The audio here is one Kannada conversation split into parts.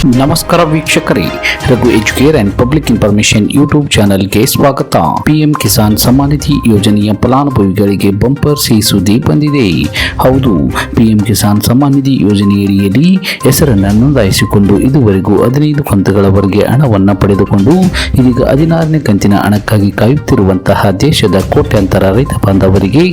ನಮಸ್ಕಾರ ವೀಕ್ಷಕರೇ, Raghu Educare and public information YouTube ಚಾನೆಲ್ಗೆ ಸ್ವಾಗತ. ಪಿಎಂ ಕಿಸಾನ್ ಸಮ್ಮಾನ ನಿಧಿ ಯೋಜನೆಯ ಫಲಾನುಭವಿಗಳಿಗೆ ಬಂಪರ್ ಸಿಹಿ ಸುದ್ದಿ ಬಂದಿದೆ ಹೌದು, ಪಿಎಂ ಕಿಸಾನ್ ಸಮ್ಮಾನ ನಿಧಿ ಯೋಜನೆಯಡಿಯಲ್ಲಿ ಹೆಸರನ್ನು ನೋಂದಾಯಿಸಿಕೊಂಡು ಇದುವರೆಗೂ ಹದಿನೈದು ಕಂತುಗಳವರೆಗೆ ಹಣವನ್ನು ಪಡೆದುಕೊಂಡು ಇದೀಗ ಹದಿನಾರನೇ ಕಂತಿನ ಹಣಕ್ಕಾಗಿ ಕಾಯುತ್ತಿರುವಂತಹ ದೇಶದ ಕೋಟ್ಯಾಂತರ ರೈತ ಬಾಂಧವರಿಗೆ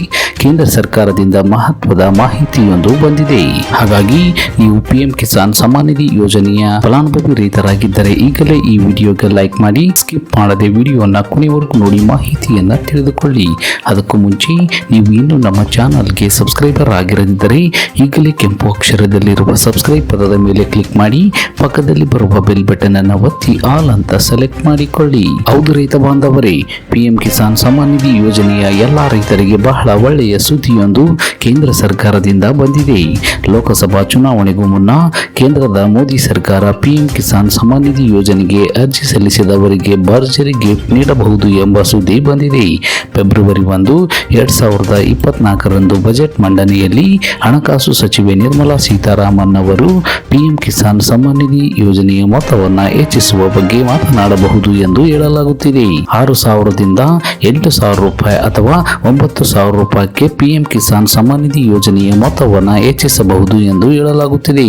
ಕೇಂದ್ರ ಸರ್ಕಾರದಿಂದ ಮಹತ್ವದ ಮಾಹಿತಿಯೊಂದು ಬಂದಿದೆ. ಹಾಗಾಗಿ ನೀವು ಪಿಎಂ ಕಿಸಾನ್ ಸಮ್ಮಾನ್ ನಿಧಿ ಯೋಜನೆಯ ಫಲಾನುಭವಿ ರೈತರಾಗಿದ್ದರೆ ಈಗಲೇ ಈ ವಿಡಿಯೋಗೆ ಲೈಕ್ ಮಾಡಿ, ಸ್ಕಿಪ್ ಮಾಡದೆ ವಿಡಿಯೋನ ಕೊನೆವರೆಗೂ ನೋಡಿ ಮಾಹಿತಿಯನ್ನ ತಿಳಿದುಕೊಳ್ಳಿ. ಅದಕ್ಕೂ ಮುಂಚೆ ನೀವು ಇನ್ನೂ ನಮ್ಮ ಚಾನಲ್ಗೆ ಸಬ್ಸ್ಕ್ರೈಬರ್ ಆಗಿರದಿದ್ದರೆ ಈಗಲೇ ಕೆಂಪು ಅಕ್ಷರದಲ್ಲಿರುವ ಸಬ್ಸ್ಕ್ರೈಬ್ ಪದದ ಮೇಲೆ ಕ್ಲಿಕ್ ಮಾಡಿ, ಪಕ್ಕದಲ್ಲಿ ಬರುವ ಬೆಲ್ ಬಟನ್ ಅನ್ನು ಒತ್ತಿ ಆಲ್ ಅಂತ ಸೆಲೆಕ್ಟ್ ಮಾಡಿಕೊಳ್ಳಿ. ಹೌದು ರೈತ ಬಾಂಧವರೇ, ಪಿಎಂ ಕಿಸಾನ್ ಸಮ್ಮಾನ್ ನಿಧಿ ಯೋಜನೆಯ ಎಲ್ಲಾ ರೈತರಿಗೆ ಬಹಳ ಒಳ್ಳೆಯ ಸುದ್ದಿಯೊಂದು ಕೇಂದ್ರ ಸರ್ಕಾರದಿಂದ ಬಂದಿದೆ. ಲೋಕಸಭಾ ಚುನಾವಣೆಗೂ ಮುನ್ನ ಕೇಂದ್ರದ ಮೋದಿ ಸರ್ಕಾರ ಪಿಎಂ ಕಿಸಾನ್ ಸಮ್ಮಾನ್ ನಿಧಿ ಯೋಜನೆಗೆ ಅರ್ಜಿ ಸಲ್ಲಿಸಿದವರಿಗೆ ಭರ್ಜರಿ ಗಿಫ್ಟ್ ನೀಡಬಹುದು ಎಂಬ ಸುದ್ದಿ ಬಂದಿದೆ. ಫೆಬ್ರವರಿ ಒಂದು, ಎರಡ್ ಸಾವಿರದ ಇಪ್ಪತ್ನಾಲ್ಕರಂದು ಬಜೆಟ್ ಮಂಡನೆಯಲ್ಲಿ ಹಣಕಾಸು ಸಚಿವೆ ನಿರ್ಮಲಾ ಸೀತಾರಾಮನ್ ಅವರು ಪಿಎಂ ಕಿಸಾನ್ ಸಮ್ಮಾನ್ ನಿಧಿ ಯೋಜನೆಯ ಮೊತ್ತವನ್ನು ಹೆಚ್ಚಿಸುವ ಬಗ್ಗೆ ಮಾತನಾಡಬಹುದು ಎಂದು ಹೇಳಲಾಗುತ್ತಿದೆ. ಆರು ಸಾವಿರದಿಂದ ಎಂಟು ಸಾವಿರ ರೂಪಾಯಿ ಅಥವಾ ಒಂಬತ್ತು ಸಾವಿರ ರೂಪಾಯಿಗೆ ಪಿಎಂ ಕಿಸಾನ್ ಸಮ್ಮಾನ್ ನಿಧಿ ಯೋಜನೆಯ ಮೊತ್ತವನ್ನು ಹೆಚ್ಚಿಸಬಹುದು ಎಂದು ಹೇಳಲಾಗುತ್ತಿದೆ.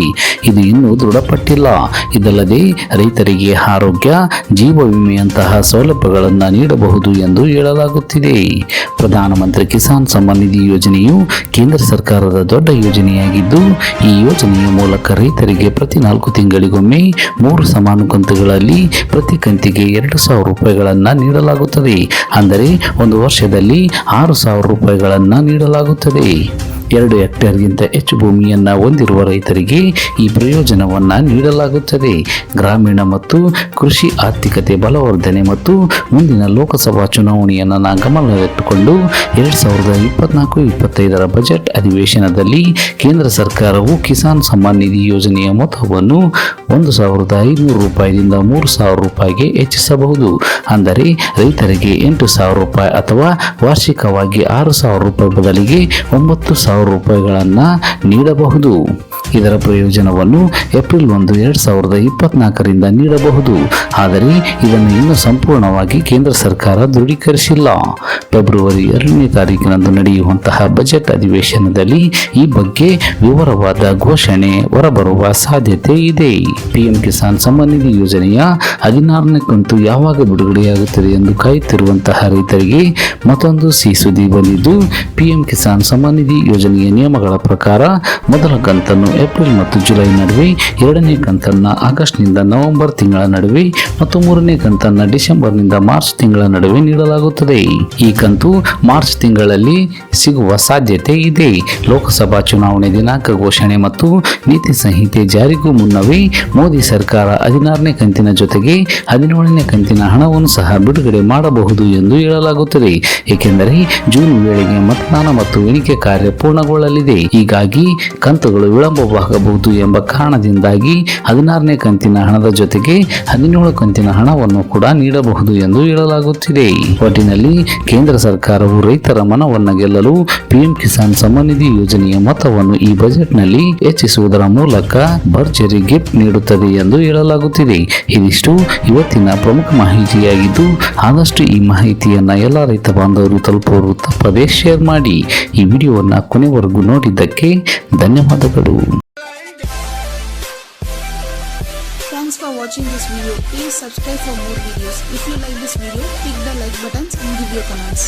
ಇದು ಇನ್ನೂ ದೃಢಪಟ್ಟಿಲ್ಲ. ಇದಲ್ಲದೆ ರೈತರಿಗೆ ಆರೋಗ್ಯ, ಜೀವ ವಿಮೆಯಂತಹ ಸೌಲಭ್ಯಗಳನ್ನು ನೀಡಬಹುದು ಎಂದು ಹೇಳಲಾಗುತ್ತಿದೆ. ಪ್ರಧಾನಮಂತ್ರಿ ಕಿಸಾನ್ ಸಮ್ಮಾನ್ ನಿಧಿ ಯೋಜನೆಯು ಕೇಂದ್ರ ಸರ್ಕಾರದ ದೊಡ್ಡ ಯೋಜನೆಯಾಗಿದ್ದು, ಈ ಯೋಜನೆಯ ಮೂಲಕ ರೈತರಿಗೆ ಪ್ರತಿ ನಾಲ್ಕು ತಿಂಗಳಿಗೊಮ್ಮೆ ಮೂರು ಸಮಾನ ಕಂತುಗಳಲ್ಲಿ ಪ್ರತಿ ಕಂತಿಗೆ ಎರಡು ಸಾವಿರ ರೂಪಾಯಿಗಳನ್ನು ನೀಡಲಾಗುತ್ತದೆ. ಅಂದರೆ ಒಂದು ವರ್ಷದಲ್ಲಿ ಆರು ಸಾವಿರ ರೂಪಾಯಿಗಳನ್ನು ನೀಡಲಾಗುತ್ತದೆ. ಎರಡು ಹೆಕ್ಟೇರ್ಗಿಂತ ಹೆಚ್ಚು ಭೂಮಿಯನ್ನು ಹೊಂದಿರುವ ರೈತರಿಗೆ ಈ ಪ್ರಯೋಜನವನ್ನು ನೀಡಲಾಗುತ್ತದೆ. ಗ್ರಾಮೀಣ ಮತ್ತು ಕೃಷಿ ಆರ್ಥಿಕತೆ ಬಲವರ್ಧನೆ ಮತ್ತು ಮುಂದಿನ ಲೋಕಸಭಾ ಚುನಾವಣೆಯನ್ನು ಗಮನದಲ್ಲಿಟ್ಟುಕೊಂಡು ಎರಡು ಸಾವಿರದ ಇಪ್ಪತ್ನಾಲ್ಕು ಇಪ್ಪತ್ತೈದರ ಬಜೆಟ್ ಅಧಿವೇಶನದಲ್ಲಿ ಕೇಂದ್ರ ಸರ್ಕಾರವು ಕಿಸಾನ್ ಸಮ್ಮಾನ್ ನಿಧಿ ಯೋಜನೆಯ ಮೊತ್ತವನ್ನು ಒಂದು ಸಾವಿರದ ಐನೂರು ರೂಪಾಯಿಯಿಂದ ಮೂರು ಸಾವಿರ ರೂಪಾಯಿಗೆ ಹೆಚ್ಚಿಸಬಹುದು. ಅಂದರೆ ರೈತರಿಗೆ ಎಂಟು ಸಾವಿರ ರೂಪಾಯಿ ಅಥವಾ ವಾರ್ಷಿಕವಾಗಿ ಆರು ಸಾವಿರ ರೂಪಾಯಿ ಬದಲಿಗೆ ಒಂಬತ್ತು ಸಾವಿರ ರೂಪಾಯಿಗಳನ್ನು ನೀಡಬಹುದು. ಇದರ ಪ್ರಯೋಜನವನ್ನು ಏಪ್ರಿಲ್ ಒಂದು, ಎರಡು ಸಾವಿರದ ಇಪ್ಪತ್ನಾಲ್ಕರಿಂದ ನೀಡಬಹುದು. ಆದರೆ ಇದನ್ನು ಇನ್ನೂ ಸಂಪೂರ್ಣವಾಗಿ ಕೇಂದ್ರ ಸರ್ಕಾರ ದೃಢೀಕರಿಸಿಲ್ಲ. ಫೆಬ್ರವರಿ ಎರಡನೇ ತಾರೀಕಿನಂದು ನಡೆಯುವಂತಹ ಬಜೆಟ್ ಅಧಿವೇಶನದಲ್ಲಿ ಈ ಬಗ್ಗೆ ವಿವರವಾದ ಘೋಷಣೆ ಹೊರಬರುವ ಸಾಧ್ಯತೆ ಇದೆ. ಪಿಎಂ ಕಿಸಾನ್ ಸಮ್ಮಾನ್ ನಿಧಿ ಯೋಜನೆಯ ಹದಿನಾರನೇ ಕಂತು ಯಾವಾಗ ಬಿಡುಗಡೆಯಾಗುತ್ತದೆ ಎಂದು ಕಾಯುತ್ತಿರುವಂತಹ ರೈತರಿಗೆ ಮತ್ತೊಂದು ಸಿ ಸುದ್ದಿ ಬಂದಿದ್ದು ಪಿಎಂ ಕಿಸಾನ್ ಸಮ್ಮಾನ್ ನಿಧಿ ಯೋಜನೆಯ ನಿಯಮಗಳ ಪ್ರಕಾರ ಮೊದಲ ಕಂತನ್ನು ಏಪ್ರಿಲ್ ಮತ್ತು ಜುಲೈ ನಡುವೆ, ಎರಡನೇ ಕಂತನ್ನು ಆಗಸ್ಟ್ನಿಂದ ನವೆಂಬರ್ ತಿಂಗಳ ನಡುವೆ ಮತ್ತು ಮೂರನೇ ಕಂತನ್ನು ಡಿಸೆಂಬರ್ನಿಂದ ಮಾರ್ಚ್ ತಿಂಗಳ ನಡುವೆ ನೀಡಲಾಗುತ್ತದೆ. ಈ ಕಂತು ಮಾರ್ಚ್ ತಿಂಗಳಲ್ಲಿ ಸಿಗುವ ಸಾಧ್ಯತೆ ಇದೆ. ಲೋಕಸಭಾ ಚುನಾವಣೆ ದಿನಾಂಕ ಘೋಷಣೆ ಮತ್ತು ನೀತಿ ಸಂಹಿತೆ ಜಾರಿಗೂ ಮುನ್ನವೇ ಮೋದಿ ಸರ್ಕಾರ ಹದಿನಾರನೇ ಕಂತಿನ ಜೊತೆಗೆ ಹದಿನೇಳನೇ ಕಂತಿನ ಹಣವನ್ನು ಸಹ ಬಿಡುಗಡೆ ಮಾಡಬಹುದು ಎಂದು ಹೇಳಲಾಗುತ್ತದೆ. ಏಕೆಂದರೆ ಜೂನ್ ವೇಳೆಗೆ ಮತದಾನ ಮತ್ತು ಎಣಿಕೆ ಕಾರ್ಯ ಪೂರ್ಣಗೊಳ್ಳಲಿದೆ. ಹೀಗಾಗಿ ಕಂತುಗಳು ವಿಳಂಬವಾಗಬಹುದು ಎಂಬ ಕಾರಣದಿಂದಾಗಿ ಹದಿನಾರನೇ ಕಂತಿನ ಹಣದ ಜೊತೆಗೆ ಹದಿನೇಳು ಕಂತಿನ ಹಣವನ್ನು ಕೂಡ ನೀಡಬಹುದು ಎಂದು ಹೇಳಲಾಗುತ್ತಿದೆ. ಒಟ್ಟಿನಲ್ಲಿ ಕೇಂದ್ರ ಸರ್ಕಾರವು ರೈತರ ಮನವನ್ನು ಗೆಲ್ಲಲು ಪಿಎಂ ಕಿಸಾನ್ ಸಮ್ಮಾನ್ ನಿಧಿ ಯೋಜನೆಯ ಮೊತ್ತವನ್ನು ಈ ಬಜೆಟ್ನಲ್ಲಿ ಹೆಚ್ಚಿಸುವುದರ ಮೂಲಕ ಭರ್ಜರಿ ಗಿಫ್ಟ್ ನೀಡುತ್ತದೆ ಎಂದು ಹೇಳಲಾಗುತ್ತಿದೆ. ಇದಿಷ್ಟು ಇವತ್ತಿನ ಪ್ರಮುಖ ಮಾಹಿತಿಯಾಗಿದ್ದು ಆದಷ್ಟು ಈ ಮಾಹಿತಿಯನ್ನು ಎಲ್ಲ ರೈತ ಬಾಂಧವರು ತಲುಪುವರು ತಪ್ಪದೇ ಶೇರ್ ಮಾಡಿ ಈ ವಿಡಿಯೋವನ್ನು ಕೊನೆವರೆಗೂ ನೋಡಿದ್ದಕ್ಕೆ ಧನ್ಯವಾದಗಳು Thanks for watching this video. Please subscribe for more videos. If you like this video, click the like buttons and give your comments.